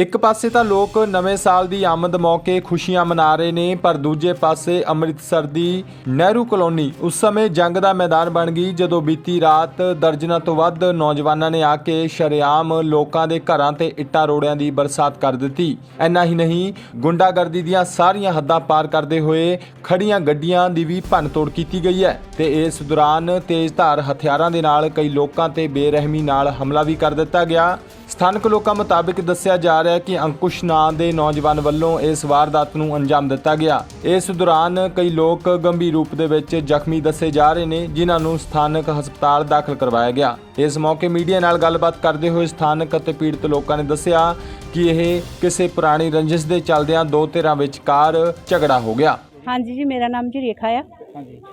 ਇੱਕ ਪਾਸੇ ਤਾਂ ਲੋਕ ਨਵੇਂ ਸਾਲ ਦੀ ਆਮਦ ਮੌਕੇ ਖੁਸ਼ੀਆਂ ਮਨਾ ਰਹੇ ਨੇ, ਪਰ ਦੂਜੇ ਪਾਸੇ ਅੰਮ੍ਰਿਤਸਰ ਦੀ ਨਹਿਰੂ ਕਲੋਨੀ ਉਸ ਸਮੇਂ ਜੰਗ ਦਾ ਮੈਦਾਨ ਬਣ ਗਈ, ਜਦੋਂ ਬੀਤੀ ਰਾਤ ਦਰਜਨਾਂ ਤੋਂ ਵੱਧ ਨੌਜਵਾਨਾਂ ਨੇ ਆ ਕੇ ਸ਼ਰੇਆਮ ਲੋਕਾਂ ਦੇ ਘਰਾਂ ਤੇ ਇੱਟਾਂ ਰੋੜਿਆਂ ਦੀ ਬਰਸਾਤ ਕਰ ਦਿੱਤੀ। ਇੰਨਾ ਹੀ ਨਹੀਂ, ਗੁੰਡਾਗਰਦੀ ਦੀਆਂ ਸਾਰੀਆਂ ਹੱਦਾਂ ਪਾਰ ਕਰਦੇ ਹੋਏ ਖੜੀਆਂ ਗੱਡੀਆਂ ਦੀ ਵੀ ਭੰਨਤੋੜ ਕੀਤੀ ਗਈ ਹੈ ਤੇ ਇਸ ਦੌਰਾਨ ਤੇਜ਼ਧਾਰ ਹਥਿਆਰਾਂ ਦੇ ਨਾਲ ਕਈ ਲੋਕਾਂ ਤੇ ਬੇਰਹਿਮੀ ਨਾਲ ਹਮਲਾ ਵੀ ਕਰ ਦਿੱਤਾ ਗਿਆ। ਸਥਾਨਕ ਲੋਕਾਂ ਮੁਤਾਬਕ ਦੱਸਿਆ ਜਾ ਰਿਹਾ ਹੈ ਕਿ ਅੰਕੁਸ਼ ਨਾਂ ਦੇ ਨੌਜਵਾਨ ਵੱਲੋਂ ਇਸ ਵਾਰਦਾਤ ਨੂੰ ਅੰਜਾਮ ਦਿੱਤਾ ਗਿਆ। ਇਸ ਦੌਰਾਨ ਕਈ ਲੋਕ ਗੰਭੀਰ ਰੂਪ ਦੇ ਵਿੱਚ ਜ਼ਖਮੀ ਦੱਸੇ ਜਾ ਰਹੇ ਨੇ ਜਿਨ੍ਹਾਂ ਨੂੰ ਸਥਾਨਕ ਹਸਪਤਾਲ ਦਾਖਲ ਕਰਵਾਇਆ ਗਿਆ। ਇਸ ਮੌਕੇ ਮੀਡੀਆ ਨਾਲ ਗੱਲਬਾਤ ਕਰਦੇ ਹੋਏ ਸਥਾਨਕ ਅਤੇ ਪੀੜਤ ਲੋਕਾਂ ਨੇ ਦੱਸਿਆ ਕਿ ਇਹ ਕਿਸੇ ਪੁਰਾਣੀ ਰੰਜਿਸ਼ ਦੇ ਚੱਲਦਿਆਂ ਦੋ ਧਿਰਾਂ ਵਿਚਕਾਰ ਝਗੜਾ ਹੋ ਗਿਆ। ਹਾਂਜੀ ਜੀ ਮੇਰਾ ਨਾਮ ਜੀ ਰੇਖਾ ਆ।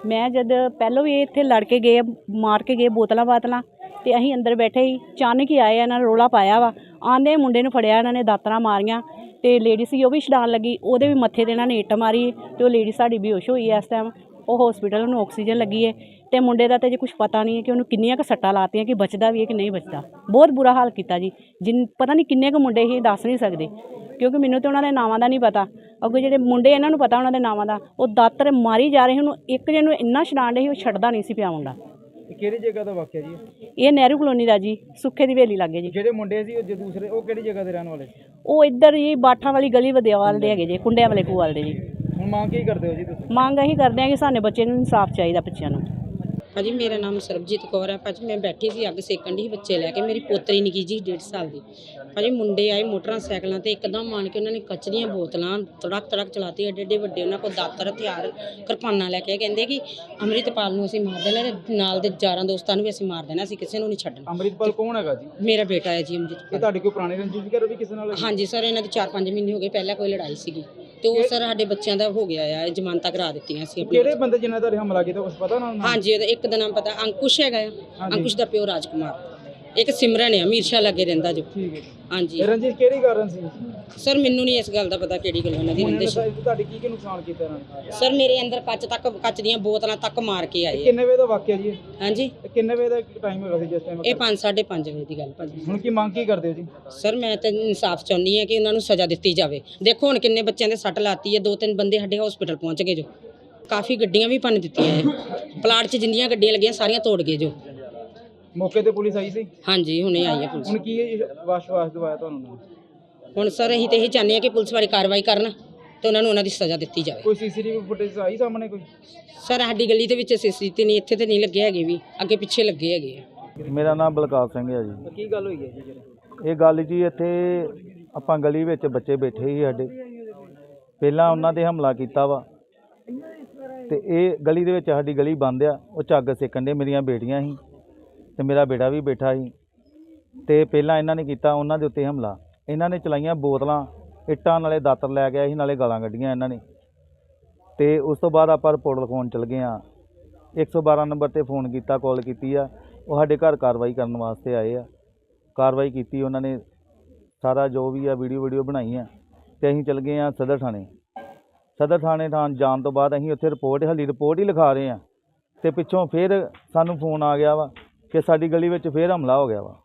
ਮੈਂ ਜਦ ਪਹਿਲਾਂ ਵੀ ਇਹ ਇੱਥੇ ਲੜ ਕੇ ਗਏ ਮਾਰ ਕੇ ਗਏ ਬੋਤਲਾਂ ਬਾਤਲਾਂ ਤੇ ਅਸੀਂ ਅੰਦਰ ਬੈਠੇ ਹੀ ਅਚਾਨਕ ਹੀ ਆਏ ਇਹਨਾਂ ਨੇ ਰੋਲਾ ਪਾਇਆ ਵਾ। ਆਂਦੇ ਮੁੰਡੇ ਨੂੰ ਫੜਿਆ, ਇਹਨਾਂ ਨੇ ਦਾਤਰਾਂ ਮਾਰੀਆਂ ਤੇ ਲੇਡੀ ਸੀ, ਉਹ ਵੀ ਛਡਾਣ ਲੱਗੀ। ਉਹਦੇ ਵੀ ਮੱਥੇ ਤੇ ਇਹਨਾਂ ਨੇ ਇੱਟ ਮਾਰੀ ਤੇ ਉਹ ਲੇਡੀ ਸਾਡੀ ਬੇਹੋਸ਼ ਹੋਈ ਐ ਇਸ ਟਾਈਮ ਉਹ ਹਸਪੀਟਲ ਨੂੰ ਆਕਸੀਜਨ ਲੱਗੀ ਹੈ ਤੇ ਮੁੰਡੇ ਦਾ ਤੇ ਜੇ ਕੁਝ ਪਤਾ ਨਹੀਂ ਹੈ ਕਿ ਉਹਨੂੰ ਕਿੰਨੀਆਂ ਕੁ ਸੱਟਾਂ ਲਾਤੀਆਂ, ਕਿ ਬਚਦਾ ਵੀ ਹੈ ਕਿ ਨਹੀਂ ਬਚਦਾ। ਬਹੁਤ ਬੁਰਾ ਹਾਲ ਕੀਤਾ ਜੀ। ਜਿੰਨ, ਪਤਾ ਨਹੀਂ ਕਿੰਨੇ ਕੁ ਮੁੰਡੇ ਹੀ ਦੱਸ ਨਹੀਂ ਸਕਦੇ। ਕਿਉਂਕਿ ਮੈਨੂੰ ਤੇ ਉਹਨਾਂ ਦੇ ਨਾਵਾਂ ਦਾ ਨਹੀਂ ਪਤਾ। ਅੱਗੇ ਜਿਹੜੇ ਮੁੰਡੇ ਇਹਨਾਂ ਨੂੰ ਪਤਾ ਉਹਨਾਂ ਦੇ ਨਾਵਾਂ ਦਾ, ਉਹ ਦਾਤਰ ਮਾਰੀ ਜਾ ਰਹੇ ਉਹਨੂੰ ਇੱਕ ਜਣ ਨੂੰ ਇੰਨਾ ਛਡਾਣ ਰਹੇ ਸੀ, ਉਹ ਛੱਡਦਾ ਨਹੀਂ ਸੀ ਪਿਆ ਮੁੰਡਾ। ਇਹ ਕਿਹੜੀ ਜਗ੍ਹਾ ਦਾ ਵਾਕਿਆ ਜੀ? ਇਹ? ਇਹ ਨਹਿਰੂ ਕਲੋਨੀ ਦਾ ਜੀ ਸੁੱਖੇ ਦੀ ਵੇਲੀ ਲੱਗੇ ਜੀ। ਜਿਹੜੇ ਮੁੰਡੇ ਸੀ ਉਹ ਜੇ ਦੂਸਰੇ ਉਹ ਕਿਹੜੀ ਜਗ੍ਹਾ ਦੇ ਰਹਿਣ ਵਾਲੇ ਸੀ? ਉਹ ਇੱਧਰ ਜੀ ਬਾਠਾਂ ਵਾਲੀ ਗਲੀ ਵਦਿਆਵਾਲ ਦੇ ਹੈਗੇ ਜੀ ਕੁੰਡਿਆਂ ਵਾਲੇ ਕੂਵਾਲ ਦੇ ਜੀ। ਹੁਣ ਮੰਗ ਕੀ ਕਰਦੇ ਹੋ ਜੀ ਤੁਸੀਂ? ਮੰਗ ਅਸੀਂ ਕਰਦੇ ਹਾਂ ਕਿ ਸਾਡੇ ਬੱਚੇ ਨੂੰ ਇਨਸਾਫ ਚਾਹੀਦਾ ਬੱਚਿਆਂ ਨੂੰ। ਭਾਜੀ ਮੇਰਾ ਨਾਮ ਸਰਬਜੀਤ ਕੌਰ ਹੈ। ਭਾਜੀ ਮੈਂ ਬੈਠੀ ਸੀ ਅੱਗ ਸੇਕਣ ਦੀ ਬੱਚੇ ਲੈ ਕੇ। ਮੇਰੀ ਪੋਤਰੀ ਨਿੱਕੀ ਜੀ 1.5 ਸਾਲ ਦੀ। ਭਾਜੀ ਮੁੰਡੇ ਆਏ ਮੋਟਰਾਂ ਸਾਈਕਲਾਂ ਤੇ ਇੱਕਦਮ ਆਣ ਕੇ ਉਹਨਾਂ ਨੇ ਕੱਚ ਦੀਆਂ ਬੋਤਲਾਂ ਤੜਕ ਤੜਕ ਚਲਾਤੀ ਏਡੇ ਏਡੇ ਵੱਡੇ ਉਹਨਾਂ ਕੋਲ ਦਾਤਰ ਹਥਿਆਰ ਕਿਰਪਾਨਾਂ ਲੈ ਕੇ। ਕਹਿੰਦੇ ਕਿ ਅੰਮ੍ਰਿਤਪਾਲ ਨੂੰ ਅਸੀਂ ਮਾਰ ਦੇਣਾ ਤੇ ਨਾਲ ਦੇ ਯਾਰਾਂ ਦੋਸਤਾਂ ਨੂੰ ਵੀ ਅਸੀਂ ਮਾਰ ਦੇਣਾ ਅਸੀਂ ਕਿਸੇ ਨੂੰ ਨਹੀਂ ਛੱਡਣਾ। ਅੰਮ੍ਰਿਤਪਾਲ ਕੌਣ ਹੈਗਾ ਜੀ? ਮੇਰਾ ਬੇਟਾ ਹੈ ਜੀ ਇਹ ਅੰਮ੍ਰਿਤਪਾਲ ਤੁਹਾਡੀ ਕੋਈ ਪੁਰਾਣੀ ਰੰਜਿਸ਼ ਵਗੈਰਾ ਵੀ ਕਿਸੇ ਨਾਲ ਹੈਗੀ? ਹਾਂਜੀ ਸਰ ਇਹਨਾਂ ਦੀ 4-5 ਮਹੀਨੇ ਹੋ ਗਏ ਪਹਿਲਾਂ ਕੋਈ ਲੜਾਈ ਸੀਗੀ। ਤੇ ਉਹ ਸਰ ਸਾਡੇ ਬੱਚਿਆਂ ਦਾ ਹੋ ਗਿਆ ਆ ਜ਼ਮਾਨਤਾਂ ਕਰਾ ਦਿੱਤੀਆਂ ਸੀ ਆਪਣੇ ਕਿਹੜੇ ਬੰਦੇ ਜਿਨ੍ਹਾਂ ਦਾ ਹਮਲਾ ਕੀਤਾ ਕੁਝ ਪਤਾ ਨਾ? ਉਹਨਾਂ ਹਾਂਜੀ ਉਹਦਾ ਇੱਕ ਦਾ ਨਾਮ ਪਤਾ ਅੰਕੁਸ਼ ਹੈਗਾ ਆ। ਅੰਕੁਸ਼ ਦਾ ਪਿਓ ਰਾਜਕੁਮਾਰ। ਇੱਕ ਸਿਮਰਨ ਹੈ ਅਮੀਰ ਸ਼ਾਹ ਲੱਗੇ ਰਹਿੰਦਾ ਜੋ। ਠੀਕ ਹੈ ਜੀ। ਹਾਂਜੀ। ਰੰਜਿਸ਼ ਕਿਹੜੀ ਕਾਰਨ ਸੀ? ਸਰ ਮੈਨੂੰ ਨਹੀਂ ਇਸ ਗੱਲ ਦਾ ਪਤਾ ਕਿਹੜੀ ਗੱਲ ਉਹਨਾਂ ਦੀ ਦੱਸਿਆ ਤੁਹਾਡੀ ਕੀ ਕੀ ਨੁਕਸਾਨ ਕੀਤਾ ਇਹਨਾਂ ਨੇ? ਸਰ ਮੇਰੇ ਅੰਦਰ ਕੱਚ ਤੱਕ ਕੱਚ ਦੀਆਂ ਬੋਤਲਾਂ ਤੱਕ ਮਾਰ ਕੇ ਆਏ ਆ। ਕਿੰਨੇ ਵਜੇ ਦਾ ਵਾਕਿਆ ਜੀ ਇਹ? ਹਾਂਜੀ। ਇਹ ਕਿੰਨੇ ਵਜੇ ਦਾ ਟਾਈਮ ਹੈਗਾ ਸੀ ਜਿਸ ਟਾਈਮ ਇਹ 5 5:30 ਵਜੇ ਦੀ ਗੱਲ ਭਾਜੀ। ਹੁਣ ਕੀ ਮੰਗ ਕੀ ਕਰਦੇ ਹੋ ਜੀ? ਸਰ ਮੈਂ ਤਾਂ ਇਨਸਾਫ ਚਾਹੁੰਦੀ ਹਾਂ ਕਿ ਉਹਨਾਂ ਨੂੰ ਸਜ਼ਾ ਦਿੱਤੀ ਜਾਵੇ। ਦੇਖੋ ਹੁਣ ਕਿੰਨੇ ਬੱਚਿਆਂ ਦੇ ਸੱਟ ਲਾਤੀ ਹੈ ਦੋ ਤਿੰਨ ਬੰਦੇ ਸਾਡੇ ਹਸਪੀਟਲ ਪਹੁੰਚ ਗਏ ਜੋ। ਕਾਫੀ ਗੱਡੀਆਂ ਵੀ ਭੰਨ ਦਿੱਤੀਆਂ ਹੈ ਪਲਾਟ 'ਚ ਜਿੰਨੀਆਂ ਗੱਡੀਆਂ ਲੱਗੀਆਂ ਸਾਰੀਆਂ ਤੋੜ ਗਏ ਜੋ। ਮੌਕੇ ਤੇ ਪੁਲਿਸ ਆਈ ਸੀ? ਹਾਂਜੀ ਹੁਣੇ ਆਈ ਹੈ ਪੁਲਿਸ। ਹੁਣ ਕੀ ਵਾਸ਼-ਵਾਸ਼ ਦਵਾਇਆ ਤੁਹਾਨੂੰ? ਹੁਣ ਸਰ ਅਸੀਂ ਤੇ ਇਹ ਚਾਹੁੰਦੇ ਹਾਂ ਕਿ ਪੁਲਿਸ ਵਾਲੀ ਕਾਰਵਾਈ ਕਰਨ ਤੇ ਉਹਨਾਂ ਨੂੰ ਉਹਨਾਂ ਦੀ ਸਜ਼ਾ ਦਿੱਤੀ ਜਾਵੇ। ਕੋਈ ਸੀਸੀਟੀਵੀ ਫੁਟੇਜ ਆਈ ਸਾਹਮਣੇ ਕੋਈ? ਸਰ ਸਾਡੀ ਗਲੀ ਦੇ ਵਿੱਚ ਸੀਸੀ ਤੇ ਨਹੀਂ ਇੱਥੇ ਤੇ ਨਹੀਂ ਲੱਗੇ ਹੈਗੇ ਵੀ। ਅੱਗੇ ਪਿੱਛੇ ਲੱਗੇ ਹੈਗੇ ਆ। ਮੇਰਾ ਨਾਮ ਬਲਕਾਰ ਸਿੰਘ ਹੈ ਜੀ। ਕੀ ਗੱਲ ਹੋਈ ਹੈ ਜੀ ਇਹ ਗੱਲ ਜੀ ਇੱਥੇ ਆਪਾਂ ਗਲੀ ਵਿੱਚ ਬੱਚੇ ਬੈਠੇ ਸੀ ਸਾਡੇ। ਪਹਿਲਾਂ ਉਹਨਾਂ ਤੇ ਹਮਲਾ ਕੀਤਾ ਵਾ। ਤੇ ਇਹ ਗਲੀ ਦੇ ਵਿੱਚ ਸਾਡੀ ਗਲੀ ਬੰਦ ਆ, ਉਹ ਝੱਗ ਸੇਕਣ ਦੇ ਮੇਰੀਆਂ ਬੇਟੀਆਂ ਸੀ ਤੇ ਮੇਰਾ ਬੇਟਾ ਵੀ ਬੈਠਾ ਸੀ। ਤੇ ਪਹਿਲਾਂ ਇਹਨਾਂ ਨੇ ਕੀਤਾ ਉਹਨਾਂ ਦੇ ਉੱਤੇ ਹਮਲਾ। ਇਹਨਾਂ ਨੇ ਚਲਾਈਆਂ ਬੋਤਲਾਂ, ਇੱਟਾਂ, ਨਾਲੇ ਦਾਤਰ ਲੈ ਗਿਆ ਸੀ, ਨਾਲੇ ਗਾਲਾਂ ਕੱਢੀਆਂ ਇਹਨਾਂ ਨੇ। ਤੇ ਉਸ ਤੋਂ ਬਾਅਦ ਆਪਾਂ ਰਿਪੋਰਟ ਲਿਖਾਉਣ ਚਲ ਗਏ ਆ 112 ਨੰਬਰ ਤੇ ਫੋਨ ਕੀਤਾ, ਕਾਲ ਕੀਤੀ ਆ। ਉਹ ਸਾਡੇ ਘਰ ਕਾਰਵਾਈ ਕਰਨ ਵਾਸਤੇ ਆਏ ਆ। ਕਾਰਵਾਈ ਕੀਤੀ ਉਹਨਾਂ ਨੇ। ਸਾਰਾ ਜੋ ਵੀ ਆ ਵੀਡੀਓ ਵੀਡੀਓ ਬਣਾਈ ਆ। ਤੇ ਅਸੀਂ ਚਲ ਗਏ ਆ ਸਦਰ ਥਾਣੇ। ਸਦਰ ਥਾਣੇ ਥਾਂ ਜਾਣ ਤੋਂ ਬਾਅਦ ਅਸੀਂ ਉੱਥੇ ਰਿਪੋਰਟ ਹਾਲੀ ਰਿਪੋਰਟ ਹੀ ਲਿਖਾ ਰਹੇ ਆ ਤੇ ਪਿੱਛੋਂ ਫਿਰ ਸਾਨੂੰ ਫੋਨ ਆ ਗਿਆ ਵਾ ਕਿ ਸਾਡੀ ਗਲੀ ਵਿੱਚ ਫਿਰ ਹਮਲਾ ਹੋ ਗਿਆ ਵਾ।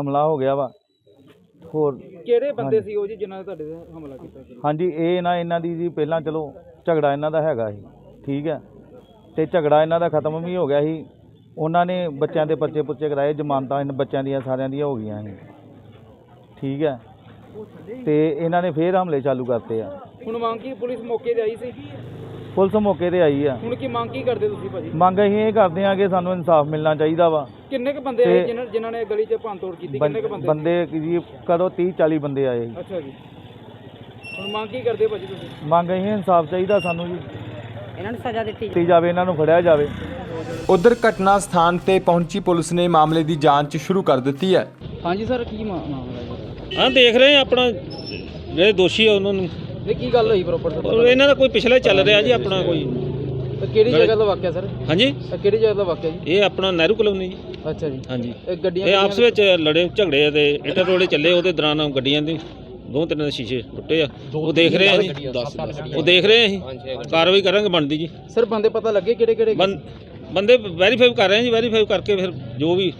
ਹਮਲਾ ਹੋ ਗਿਆ ਵਾ। ਹੋਰ ਕਿਹੜੇ ਬੰਦੇ ਸੀ ਉਹ ਜੀ ਜਿਨ੍ਹਾਂ ਨੇ ਤੁਹਾਡੇ ਤੇ ਹਮਲਾ ਕੀਤਾ ਸੀ? ਹਾਂਜੀ ਇਹ ਨਾ ਇਹਨਾਂ ਦੀ ਜੀ ਪਹਿਲਾਂ ਚਲੋ ਝਗੜਾ ਇਹਨਾਂ ਦਾ ਹੈਗਾ ਸੀ ਠੀਕ ਹੈ। ਤੇ ਝਗੜਾ ਇਹਨਾਂ ਦਾ ਖਤਮ ਵੀ ਹੋ ਗਿਆ ਸੀ। ਉਹਨਾਂ ਨੇ ਬੱਚਿਆਂ ਦੇ ਪਰਚੇ ਪੁਰਚੇ ਕਰਾਏ ਜ਼ਮਾਨਤਾਂ ਇਹਨਾਂ ਬੱਚਿਆਂ ਦੀਆਂ ਸਾਰਿਆਂ ਦੀਆਂ ਹੋ ਗਈਆਂ ਸੀ। ਠੀਕ ਹੈ। ਤੇ ਇਹਨਾਂ ਨੇ ਫੇਰ ਹਮਲੇ ਚਾਲੂ ਕਰਤੇ ਆ। ਹੁਣ ਮੰਗ ਕੀ ਪੁਲਿਸ ਮੌਕੇ ਤੇ ਆਈ ਸੀ? ਪੁਲਿਸ ਮੌਕੇ ਤੇ ਆਈ ਆ। ਹੁਣ ਕੀ ਮੰਗ ਕੀ ਕਰਦੇ ਤੁਸੀਂ ਭਾਜੀ? ਮੰਗ ਅਸੀਂ ਇਹ ਕਰਦੇ ਆ ਕਿ ਸਾਨੂੰ ਇਨਸਾਫ ਮਿਲਣਾ ਚਾਹੀਦਾ ਵਾ। ਕਿੰਨੇ ਕ ਬੰਦੇ ਆਏ ਜਿਨ੍ਹਾਂ ਜਿਨ੍ਹਾਂ ਨੇ ਗਲੀ 'ਚ ਭੰਨਤੋੜ ਕੀਤੀ? ਕਿੰਨੇ ਕ ਬੰਦੇ? ਬੰਦੇ ਜੀ ਕਦੋਂ 30 40 ਬੰਦੇ ਆਏ। ਸੀ ਅੱਛਾ ਜੀ। ਹੁਣ ਮੰਗ ਕੀ ਕਰਦੇ ਭਾਜੀ ਤੁਸੀਂ? ਮੰਗ ਅਸੀਂ ਇਨਸਾਫ ਚਾਹੀਦਾ ਸਾਨੂੰ ਜੀ। ਇਹਨਾਂ ਨੂੰ ਸਜ਼ਾ ਦਿੱਤੀ ਦਿੱਤੀ ਜਾਵੇ ਇਹਨਾਂ ਨੂੰ ਫੜਿਆ ਜਾਵੇ। ਉਧਰ ਘਟਨਾ ਸਥਾਨ ਤੇ ਪਹੁੰਚੀ ਪੁਲਿਸ ਨੇ ਮਾਮਲੇ ਦੀ ਜਾਂਚ ਸ਼ੁਰੂ ਕਰ ਦਿੱਤੀ ਹੈ। ਹਾਂਜੀ ਸਰ ਕੀ ਮਾਮਲਾ ਜੀ? ਹਾਂ ਦੇਖ ਰਹੇ ਆ ਆਪਣਾ ਜਿਹੜੇ ਦੋਸ਼ੀ ਆ ਉਹਨਾਂ ਨੂੰ। ਇਹ ਕੀ ਗੱਲ ਹੋਈ ਪ੍ਰੋਪਰ ਔਰ ਇਹਨਾਂ ਦਾ ਕੋਈ ਪਿਛਲਾ ਚੱਲ ਰਿਹਾ ਜੀ ਆਪਣਾ ਕੋਈ। ਕਿਹੜੀ ਜਗ੍ਹਾ ਦਾ ਵਾਕਿਆ ਸਰ ਹਾਂਜੀ? ਇਹ ਕਿਹੜੀ ਜਗ੍ਹਾ ਦਾ ਵਾਕਿਆ ਜੀ? ਇਹ ਆਪਣਾ ਨਹਿਰੂ ਕਲੋਨੀ ਜੀ। ਅੱਛਾ ਜੀ। ਹਾਂਜੀ। ਇਹ ਗੱਡੀਆਂ ਇਹ ਆਪਸ ਵਿੱਚ ਲੜੇ ਝਗੜੇ ਤੇ ਇੱਟਾਂ ਰੋੜੇ ਚੱਲੇ ਉਹਦੇ ਦੌਰਾਨ ਗੱਡੀਆਂ ਦੇ ਦੋ ਤਿੰਨ ਦੇ ਸ਼ੀਸ਼ੇ ਟੁੱਟੇ ਆ। ਉਹ ਦੇਖ ਰਹੇ ਆ ਜੀ। ਉਹ ਦੇਖ ਰਹੇ ਆ ਅਸੀਂ ਕਾਰਵਾਈ ਕਰਾਂਗੇ ਬਣਦੀ ਜੀ। ਸਰ ਬੰਦੇ ਪਤਾ ਲੱਗੇ ਕਿਹੜੇ ਕਿਹੜੇ ਬੰ- ਬੰਦੇ ਵੈਰੀਫਾਈ ਕਰ ਰਹੇ ਆ ਜੀ ਵੈਰੀਫਾਈ ਕਰਕੇ ਫਿਰ ਜੋ ਵੀ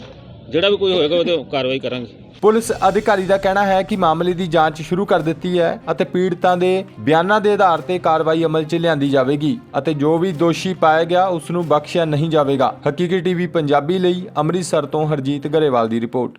ਜਿਹੜਾ ਵੀ ਕੋਈ ਹੋਏਗਾ, ਉਹਦੇ ਕਾਰਵਾਈ ਕਰਾਂਗੇ। ਪੁਲਿਸ ਅਧਿਕਾਰੀ ਦਾ ਕਹਿਣਾ ਹੈ ਕਿ ਮਾਮਲੇ ਦੀ ਜਾਂਚ ਸ਼ੁਰੂ ਕਰ ਦਿੱਤੀ ਹੈ ਅਤੇ ਪੀੜਤਾਂ ਦੇ ਬਿਆਨਾਂ ਦੇ ਆਧਾਰ ਤੇ ਕਾਰਵਾਈ ਅਮਲ 'ਚ ਲਿਆਂਦੀ ਜਾਵੇਗੀ ਅਤੇ ਜੋ ਵੀ ਦੋਸ਼ੀ ਪਾਇਆ ਗਿਆ ਉਸ ਨੂੰ ਬਖਸ਼ਿਆ ਨਹੀਂ ਜਾਵੇਗਾ। ਹਕੀਕੀ ਟੀਵੀ ਪੰਜਾਬੀ ਲਈ ਅੰਮ੍ਰਿਤਸਰ ਤੋਂ ਹਰਜੀਤ ਗਰੇਵਾਲ ਦੀ ਰਿਪੋਰਟ।